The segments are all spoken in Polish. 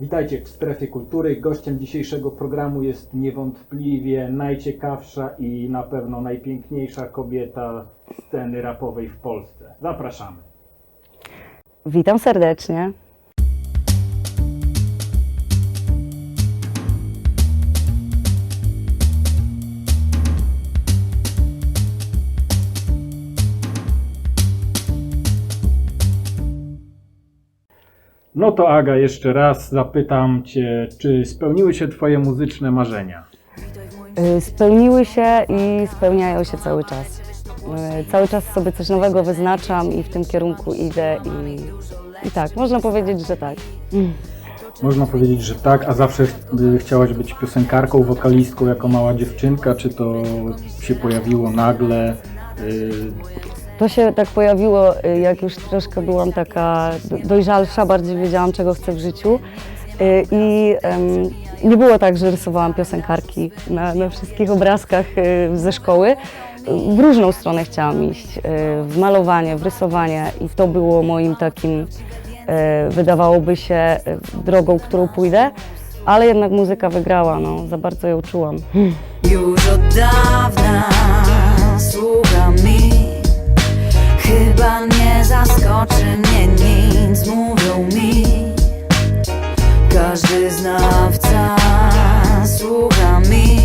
Witajcie w Strefie Kultury. Gościem dzisiejszego programu jest niewątpliwie najciekawsza i na pewno najpiękniejsza kobieta sceny rapowej w Polsce. Zapraszamy. Witam serdecznie. No to Aga, jeszcze raz zapytam Cię, czy spełniły się Twoje muzyczne marzenia? Y, Spełniły się i spełniają się cały czas. Y, Cały czas sobie coś nowego wyznaczam i w tym kierunku idę i, i tak, można powiedzieć, że tak. Można powiedzieć, że tak, a zawsze y, chciałaś być piosenkarką, wokalistką jako mała dziewczynka, czy to się pojawiło nagle? Y, To się tak pojawiło, y, jak już troszkę byłam taka do- dojrzalsza, bardziej wiedziałam, czego chcę w życiu. Y, I nie było tak, że rysowałam piosenkarki na, na wszystkich obrazkach y, ze szkoły. W różną stronę chciałam iść, w malowanie, w rysowanie i to było moim takim, wydawałoby się, drogą, którą pójdę, ale jednak muzyka wygrała, no, za bardzo ją czułam. Już od dawna słucha mi Chyba nie zaskoczy mnie nic Mówią mi. Każdy znawca słucha mi.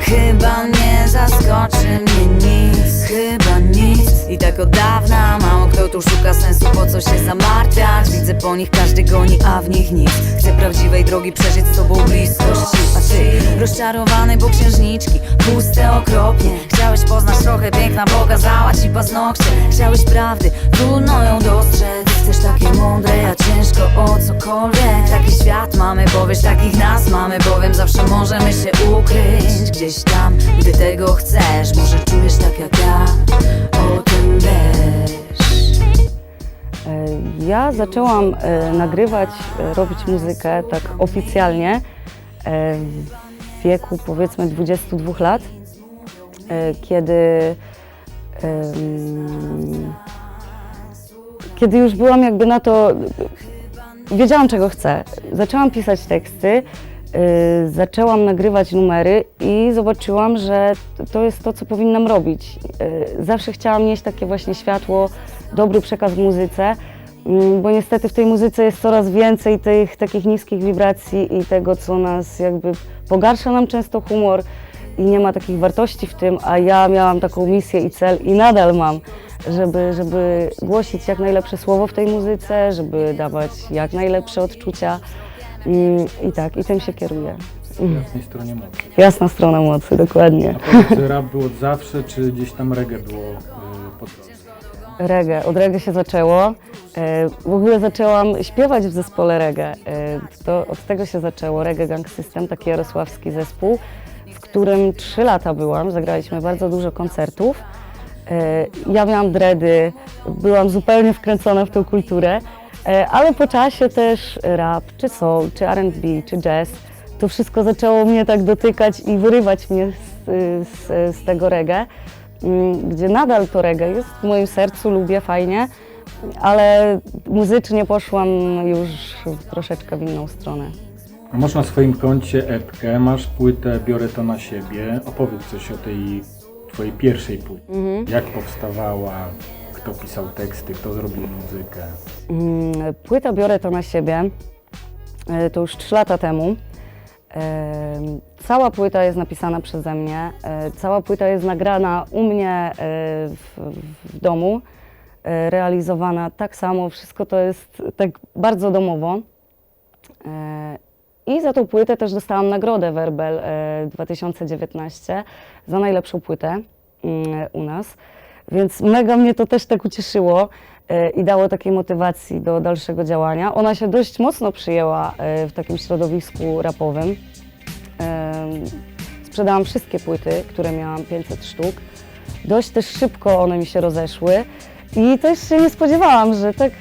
Chyba nie zaskoczy mnie nic Chyba nic. I tak od dawna mało kto tu szuka sensu Po co się zamartwiać. Widzę po nich każdy goni, a w nich nic. Chcę prawdziwej drogi przeżyć z tobą bliskość A ty rozczarowany, bo księżniczki Puste okropnie. Chciałeś poznać trochę piękna, pokazała ci paznokcie. Chciałeś prawdy, trudno ją dostrzec. Jesteś takie mądre, a ciężko o cokolwiek. Taki świat mamy, powiesz takich nas mamy Bowiem zawsze możemy się ukryć. Gdzieś tam, gdy tego chcesz Może Zaczęłam e, nagrywać, e, robić muzykę tak oficjalnie e, w wieku powiedzmy 22 lat, kiedy, kiedy już byłam jakby na to, wiedziałam czego chcę. Zaczęłam pisać teksty, zaczęłam nagrywać numery i zobaczyłam, że to jest to, co powinnam robić. Zawsze chciałam nieść takie właśnie światło, dobry przekaz w muzyce, bo niestety w tej muzyce jest coraz więcej tych takich niskich wibracji i tego, co nas jakby pogarsza nam często humor i nie ma takich wartości w tym, a ja miałam taką misję i cel i nadal mam, żeby, żeby głosić jak najlepsze słowo w tej muzyce, żeby dawać jak najlepsze odczucia Mm, i tak, i tym się kieruję. w jasnej stronie mocy. Jasna strona mocy, dokładnie. A powiedz, rap był od zawsze, czy gdzieś tam reggae było y, po drodze? Reggae. Od reggae się zaczęło. E, W ogóle zaczęłam śpiewać w zespole reggae. E, To od tego się zaczęło. Reggae Gang System, taki jarosławski zespół, w którym trzy lata byłam. Zagraliśmy bardzo dużo koncertów. E, Ja miałam dready, byłam zupełnie wkręcona w tą kulturę, ale po czasie też rap, czy soul, czy R&B, czy jazz, to wszystko zaczęło mnie tak dotykać i wyrywać mnie z, z, z tego reggae mm, gdzie nadal to reggae jest w moim sercu, lubię, fajnie, ale muzycznie poszłam już troszeczkę w inną stronę. A masz na swoim koncie epkę, masz płytę Biorę to na siebie. Opowiedz coś o tej twojej pierwszej płycie. Jak powstawała, kto pisał teksty, kto zrobił muzykę. Mm, Płyta Biorę to na siebie, e, to już 3 lata temu. E, Cała płyta jest napisana przeze mnie, e, cała płyta jest nagrana u mnie e, w, w domu, realizowana tak samo, wszystko to jest tak bardzo domowo. E, I za tą płytę też dostałam nagrodę Werbel e, 2019 za najlepszą płytę mm, u nas. Więc mega mnie to też tak ucieszyło e, i dało takiej motywacji do dalszego działania. Ona się dość mocno przyjęła e, w takim środowisku rapowym. Sprzedałam wszystkie płyty, które miałam, 500 sztuk. Dość też szybko one mi się rozeszły i też się nie spodziewałam, że tak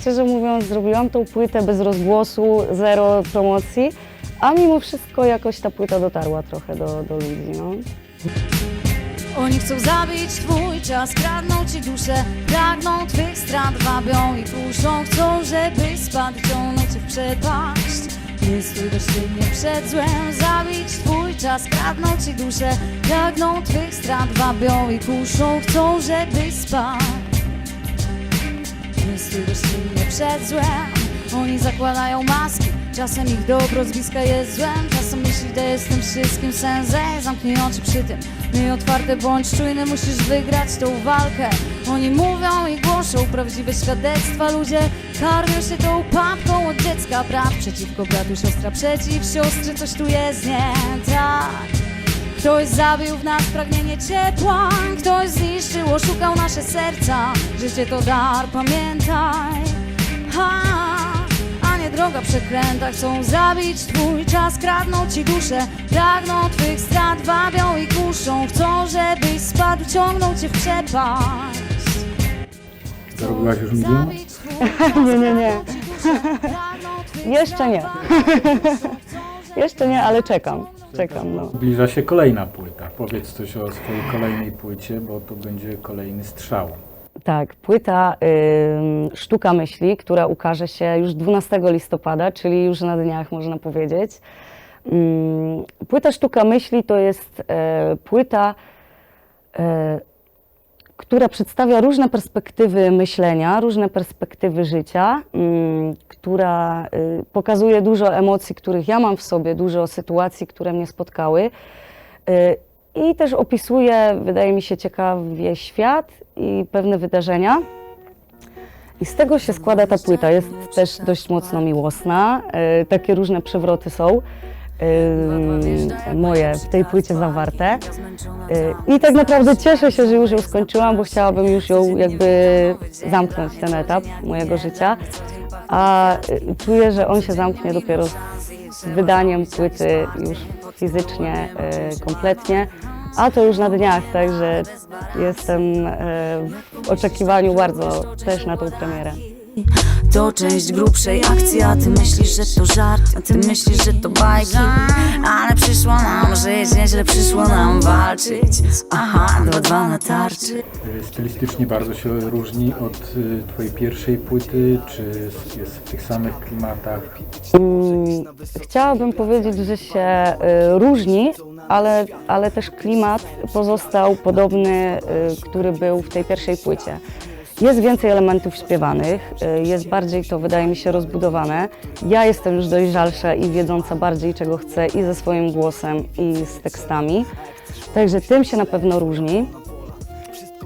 szczerze mówiąc zrobiłam tą płytę bez rozgłosu, zero promocji, a mimo wszystko jakoś ta płyta dotarła trochę do, do ludzi. No. Oni chcą zabić twój czas, kradną ci duszę Pragną twych strat, wabią i kuszą Chcą, żebyś spadł, ciągną cię w przepaść Nie stój bezczynnie przed złem Zabić. Twój czas, kradną ci duszę Pragną twych strat, wabią i kuszą Chcą, żebyś spadł nie stój bezczynnie przed złem. Oni zakładają maski Czasem ich dobro z bliska jest złem. Czasem myśli, że jest tym wszystkim sens Ej, Zamknij oczy przy tym Miej otwarte, bądź czujny Musisz wygrać tą walkę. Oni mówią i głoszą prawdziwe świadectwa. Ludzie karmią się tą papką od dziecka. Brat przeciwko bratu, siostra przeciw siostrze. Coś tu jest nie tak. Ktoś zabił w nas pragnienie ciepła. Ktoś zniszczył, oszukał nasze serca. Życie to dar, pamiętaj. Ha, A nie droga przekręta. Chcą zabić twój czas, kradną ci duszę Pragną twych strat, ciągną cię w przepaść Zarobiłaś już milion? Nie, nie, nie. Jeszcze nie. Jeszcze nie, ale czekam. Czekam, no. Zbliża się kolejna płyta. Powiedz coś o swojej kolejnej płycie, bo to będzie kolejny strzał. Tak, płyta ym, Sztuka Myśli, która ukaże się już 12 listopada, czyli już na dniach można powiedzieć. Ym, płyta Sztuka Myśli to jest e, płyta, która przedstawia różne perspektywy myślenia, różne perspektywy życia, ym, która y, pokazuje dużo emocji, których ja mam w sobie, dużo sytuacji, które mnie spotkały. Y, I też opisuje, wydaje mi się, ciekawie świat i pewne wydarzenia. I z tego się składa ta płyta. Jest też dość mocno miłosna. Y, Takie różne przewroty są y, moje w tej płycie zawarte. Y, I tak naprawdę cieszę się, że już ją skończyłam, bo chciałabym już ją jakby zamknąć ten etap mojego życia. A y, czuję, że on się zamknie dopiero z wydaniem płyty już fizycznie, y, kompletnie. A to już na dniach, także jestem y, w oczekiwaniu bardzo też na tą premierę. To część grubszej akcji, a ty myślisz, że to żart A ty myślisz, że to bajki Ale przyszło nam żyć, nieźle przyszło nam walczyć Aha, dwa, dwa na tarczy Stylistycznie bardzo się różni od y, twojej pierwszej płyty, czy jest w tych samych klimatach? Mm, Chciałabym powiedzieć, że się y, różni, ale, ale też klimat pozostał podobny, y, który był w tej pierwszej płycie. Jest więcej elementów śpiewanych, y, jest bardziej to, wydaje mi się, rozbudowane. Ja jestem już dojrzalsza i wiedząca bardziej, czego chcę i ze swoim głosem, i z tekstami. Także tym się na pewno różni.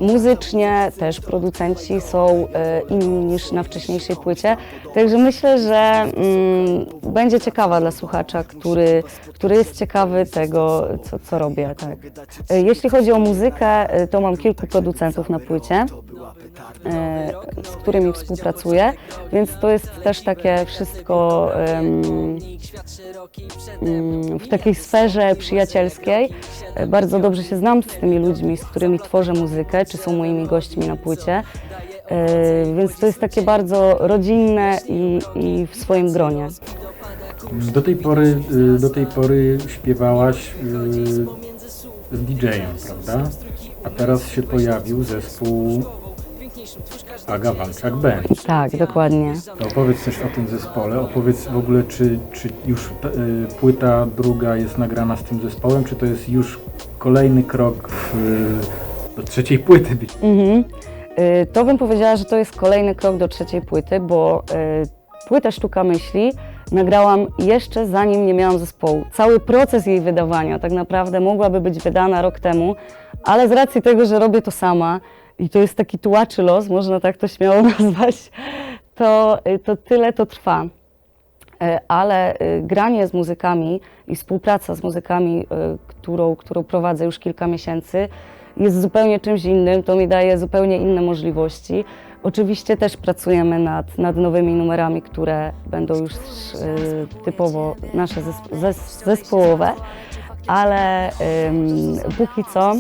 Muzycznie też producenci są e, inni niż na wcześniejszej płycie, także myślę, że mm, będzie ciekawa dla słuchacza, który, który jest ciekawy tego, co, co robię. Tak. E, Jeśli chodzi o muzykę, e, to mam kilku producentów na płycie, z którymi współpracuję, więc to jest też takie wszystko mm, w takiej sferze przyjacielskiej. Bardzo dobrze się znam z tymi ludźmi, z którymi tworzę muzykę, czy są moimi gośćmi na płycie. E, Więc to jest takie bardzo rodzinne i, i w swoim gronie. Do tej pory, y, do tej pory śpiewałaś y, z DJ-em, prawda? A teraz się pojawił zespół Aga Walczak Band. Tak, dokładnie. To opowiedz coś o tym zespole. Opowiedz w ogóle, czy, czy już ta, y, płyta druga jest nagrana z tym zespołem, czy to jest już kolejny krok w, do trzeciej płyty być? Mhm. Y, To bym powiedziała, że to jest kolejny krok do trzeciej płyty, bo y, płytę Sztuka Myśli nagrałam jeszcze zanim nie miałam zespołu. Cały proces jej wydawania tak naprawdę mogłaby być wydana rok temu, ale z racji tego, że robię to sama i to jest taki tułaczy los, można tak to śmiało nazwać, to, y, to tyle to trwa. E, ale y, granie z muzykami i współpraca z muzykami, y, którą, którą prowadzę już kilka miesięcy, jest zupełnie czymś innym, to mi daje zupełnie inne możliwości. Oczywiście też pracujemy nad, nad nowymi numerami, które będą już y, typowo nasze zesp- zes- zespołowe, ale ym, póki co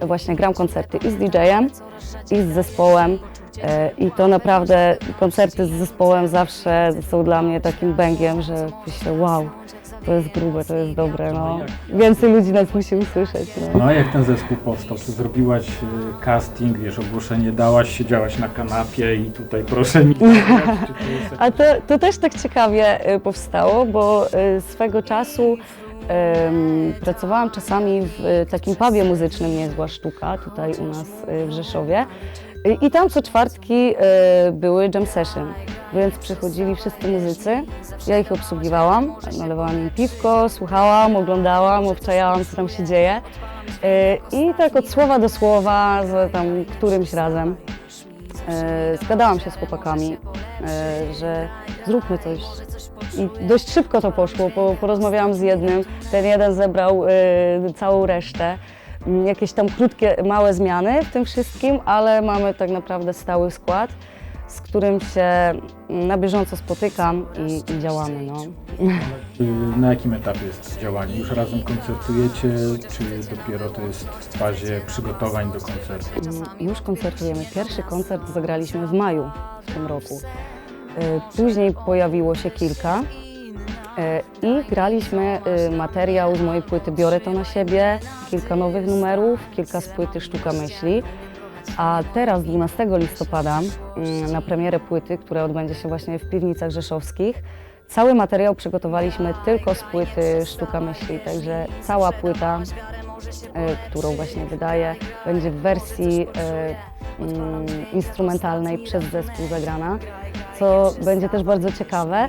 właśnie gram koncerty i z DJ-em, i z zespołem. E, I to naprawdę koncerty z zespołem zawsze są dla mnie takim bęgiem, że myślę, wow, to jest grube, to jest dobre, no. Więcej ludzi nas musi usłyszeć, no. No a jak ten zespół powstał? Czy zrobiłaś y, casting, wiesz, ogłoszenie dałaś, siedziałaś na kanapie i tutaj proszę mi zagrać, czy to jest A to, to też tak ciekawie y, powstało, bo y, swego czasu em, pracowałam czasami w y, takim pubie muzycznym Niezła Sztuka, tutaj u nas y, w Rzeszowie. I tam co czwartki y, były jam session, więc przychodzili wszyscy muzycy, ja ich obsługiwałam, nalewałam im piwko, słuchałam, oglądałam, obczajałam co tam się dzieje. Y, I tak od słowa do słowa, z tam którymś razem e, zgadałam się z chłopakami, e, że zróbmy coś. I dość szybko to poszło, porozmawiałam z jednym, ten jeden zebrał e, całą resztę. Jakieś tam krótkie, małe zmiany w tym wszystkim, ale mamy tak naprawdę stały skład, z którym się na bieżąco spotykam i, i działamy. No. Y, Na jakim etapie jest działanie? Już razem koncertujecie, czy dopiero to jest w fazie przygotowań do koncertu? Mm, Już koncertujemy. Pierwszy koncert zagraliśmy w maju w tym roku. E, Później pojawiło się kilka i graliśmy e, materiał z mojej płyty Biorę to na siebie, kilka nowych numerów, kilka z płyty Sztuka Myśli. A teraz 12 listopada mm, na premierę płyty, która odbędzie się właśnie w piwnicach rzeszowskich, cały materiał przygotowaliśmy tylko z płyty Sztuka Myśli, także cała płyta e, którą właśnie wydaję, będzie w wersji e, mm, instrumentalnej przez zespół zagrana, co będzie też bardzo ciekawe.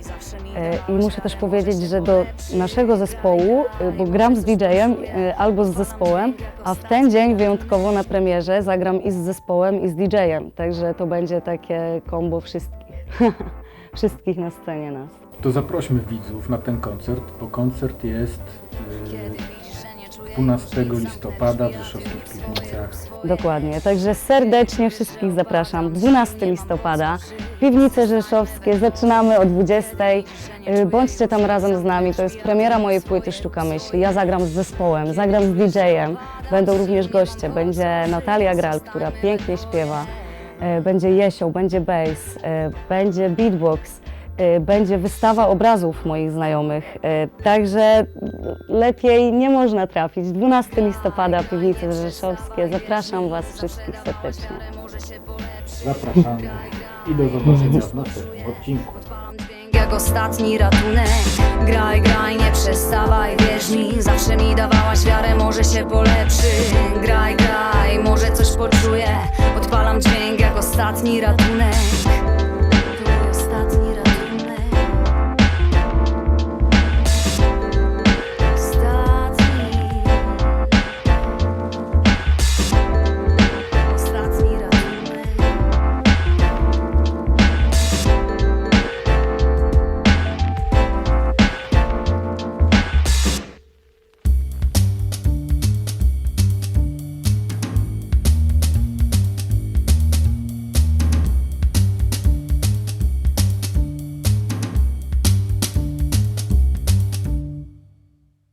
E, I muszę też powiedzieć, że do naszego zespołu, e, bo gram z DJ-em e, albo z zespołem, a w ten dzień wyjątkowo na premierze zagram i z zespołem, i z DJ-em, także to będzie takie kombo wszystkich, wszystkich na scenie nas. To zaprośmy widzów na ten koncert, bo koncert jest 12 listopada w Rzeszowskich Piwnicach. Dokładnie, także serdecznie wszystkich zapraszam. 12 listopada, Piwnice Rzeszowskie, zaczynamy o 20. Y, Bądźcie tam razem z nami, to jest premiera mojej płyty Sztuka Myśli. Ja zagram z zespołem, zagram z DJ-em, będą również goście. Będzie Natalia Gral, która pięknie śpiewa, y, będzie Jesioł, będzie bass, y, będzie beatbox. Y, Będzie wystawa obrazów moich znajomych, y, także lepiej nie można trafić. 12 listopada, Piwnice Rzeszowskie. Zapraszam Was wszystkich serdecznie. Zapraszamy i do zobaczenia w następnym odcinku. Jak ostatni ratunek Graj, graj, nie przestawaj, wierz mi Zawsze mi dawałaś wiarę, może się polepszy Graj, graj, może coś poczuję Odpalam dźwięk jak ostatni ratunek